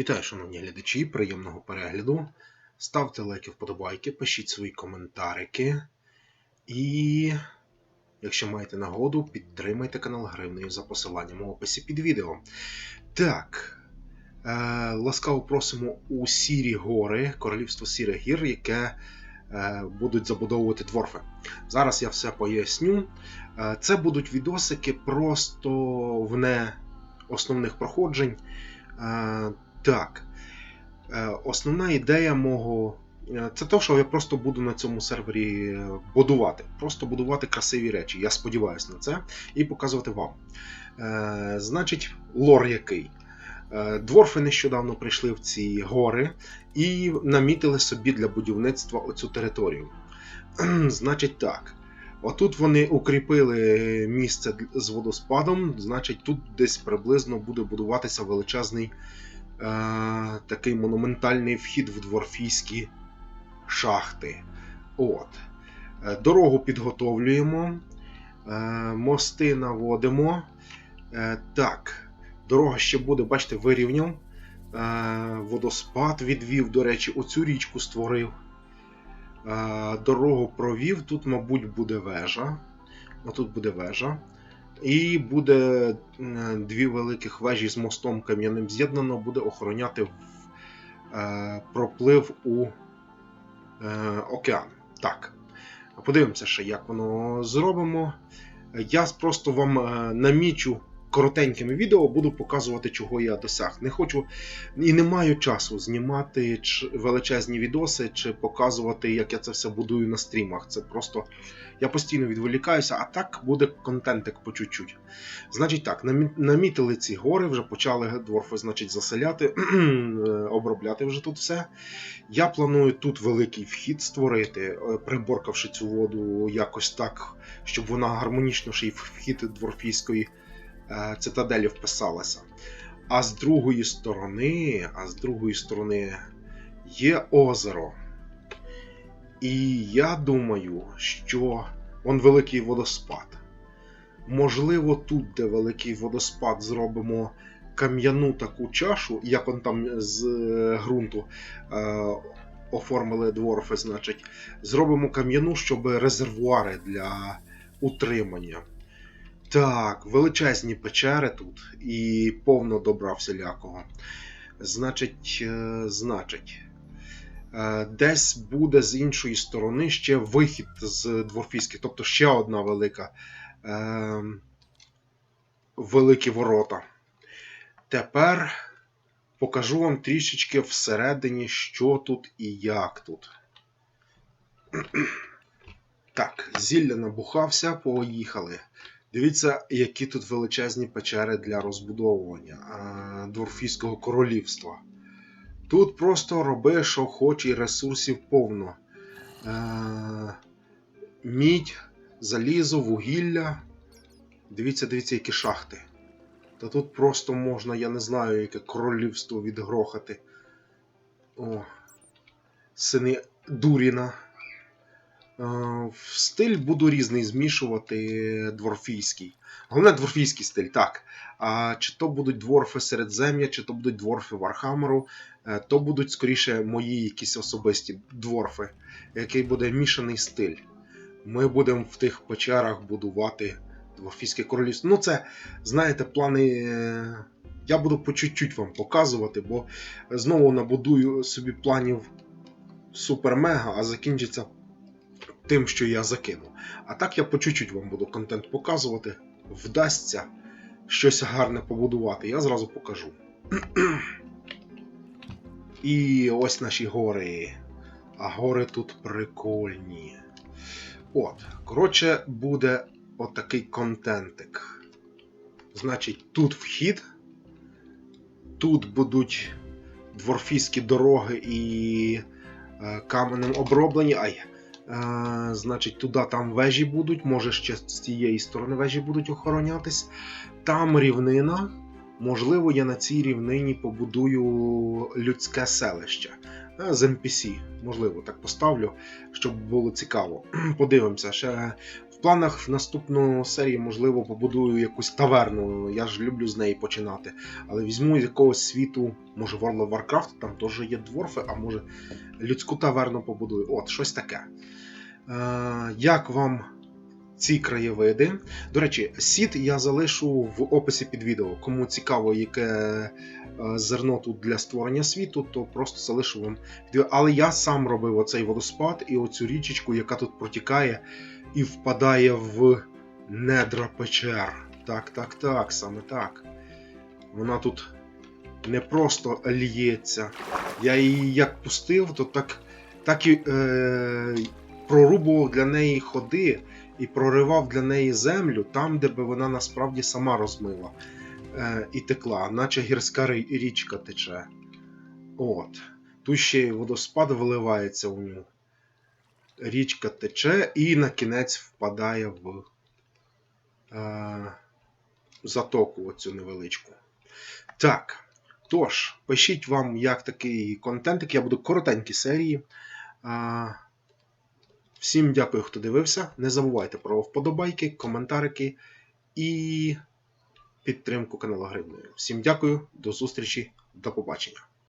Вітаю, шановні глядачі, приємного перегляду. Ставте лайки, вподобайки, пишіть свої коментарики. І, якщо маєте нагоду, підтримайте канал гривнею за посиланням у описі під відео. Так. Е, ласкаво просимо у Сірі гори, королівство Сірих гір, яке е, будуть забудовувати дворфи. Зараз я все поясню. Е, це будуть відосики просто вне основних проходжень. Так. Е, Основна ідея мого. е, Це те, що я просто буду на цьому сервері е, будувати. Просто будувати красиві речі. Я сподіваюся на це. І показувати вам. Значить, лор який. Дворфи нещодавно прийшли в ці гори і намітили собі для будівництва оцю територію. Значить так. Отут вони укріпили місце з водоспадом, значить, тут десь приблизно буде будуватися величезний такий монументальний вхід в дворфійські шахти. От. Е, Дорогу підготовлюємо, е, мости наводимо. Е, так, дорога ще буде, бачите, вирівняв. Е, водоспад відвів, до речі, оцю річку створив. Е, Дорогу провів. Тут, мабуть, буде вежа. Отут буде вежа. І буде дві великих вежі з мостом кам'яним з'єднано, буде охороняти е, проплив у е, океан. Так. Подивимося ще, як воно зробимо. Я просто вам е, намічу коротенькими відео, буду показувати, чого я досяг. Не хочу і не маю часу знімати величезні відоси чи показувати, як я це все будую на стрімах. Це просто я постійно відволікаюся, а так буде контентик по чуть-чуть. Значить так, намітили ці гори, вже почали дворфи, значить, заселяти, обробляти вже тут все. Я планую тут великий вхід створити, е, приборкавши цю воду якось так, щоб вона гармонічно ще й вхід дворфійської цитаделі вписалася. А з другої сторони, а з другої сторони є озеро. І я думаю, що он великий водоспад. Можливо, тут, де великий водоспад, зробимо кам'яну таку чашу, як он там з е, ґрунту е, оформили дворфи, значить, зробимо кам'яну, щоб резервуари для утримання. Так, величезні печери тут і повно добра всілякого. Значить, е, значить, е, десь буде з іншої сторони ще вихід з дворфійських, тобто ще одна велика. Е, великі ворота. Тепер покажу вам трішечки всередині, що тут і як тут. Так, зілля набухався, поїхали. Дивіться, які тут величезні печери для розбудовування дворфійського королівства. Тут просто роби, що хоч, і ресурсів повно. Е, мідь, залізо, вугілля. Дивіться, дивіться, які шахти. Та тут просто можна, я не знаю, яке королівство відгрохати. О, сини Дуріна. Е, стиль буду різний змішувати дворфійський. Головне дворфійський стиль, так. А чи то будуть дворфи Середзем'я, чи то будуть дворфи Вархамеру, е, то будуть скоріше мої якісь особисті дворфи, який буде мішаний стиль. Ми будемо в тих печерах будувати дворфійське королівство. Ну, це, знаєте, плани. е, Я буду по чуть-чуть вам показувати, бо знову набудую собі планів супер-мега, а закінчиться тим, що я закину. А так я по чуть-чуть вам буду контент показувати. Вдасться щось гарне побудувати, я зразу покажу. І ось наші гори. А гори тут прикольні. От, коротше, буде отакий контентик. Значить, тут вхід, тут будуть дворфійські дороги і е, каменем оброблені. Ай, Значить, туди там вежі будуть, може ще з цієї сторони вежі будуть охоронятись. Там рівнина. Можливо, я на цій рівнині побудую людське селище з NPC. Можливо, так поставлю, щоб було цікаво. Подивимося. Ще в планах в наступну серії, можливо, побудую якусь таверну. Я ж люблю з неї починати. Але візьму з якогось світу, може World of Warcraft, там теж є дворфи, а може людську таверну побудую. От, щось таке. Е, як вам ці краєвиди? До речі, сіт я залишу в описі під відео. Кому цікаво, яке е, зерно тут для створення світу, то просто залишу вам. Але я сам робив оцей водоспад і оцю річечку, яка тут протікає і впадає в недра печер. Так, так, так, саме так. Вона тут не просто лється. Я її як пустив, то так, так і е, прорубував для неї ходи і проривав для неї землю там, де би вона насправді сама розмила е, і текла, наче гірська річка тече. От. Тут ще й водоспад виливається у нього. Річка тече і на кінець впадає в е, затоку оцю невеличку. Так. Тож, пишіть вам як такий контент, я буду коротенькі серії. А, всім дякую, хто дивився. Не забувайте про вподобайки, коментарики і підтримку каналу Гривною. Всім дякую, до зустрічі, до побачення.